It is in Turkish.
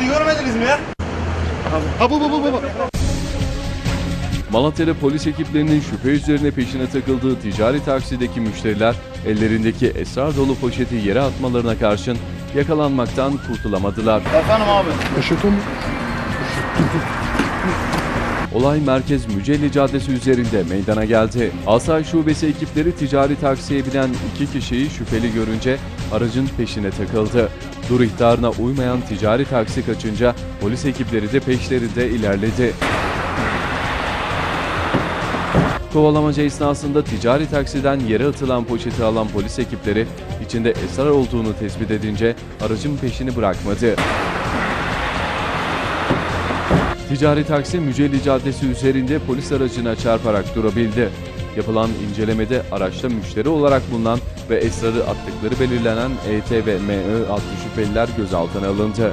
girdi görmediniz mi ya? Ha bu bu bu bu. Malatya'da polis ekiplerinin şüphe üzerine peşine takıldığı ticari taksideki müşteriler ellerindeki esrar dolu poşeti yere atmalarına karşın yakalanmaktan kurtulamadılar. Efendim abi. Eşitim. Olay Merkez Mücelli Caddesi üzerinde meydana geldi. Asay Şubesi ekipleri ticari taksiye binen iki kişiyi şüpheli görünce aracın peşine takıldı. Dur ihtarına uymayan ticari taksi kaçınca polis ekipleri de peşlerinde ilerledi. Kovalamaca esnasında ticari taksiden yere atılan poşeti alan polis ekipleri içinde esrar olduğunu tespit edince aracın peşini bırakmadı. Ticari taksi Mücelli Caddesi üzerinde polis aracına çarparak durabildi. Yapılan incelemede araçta müşteri olarak bulunan ve esrarı attıkları belirlenen ET ve MÖ adlı şüpheliler gözaltına alındı.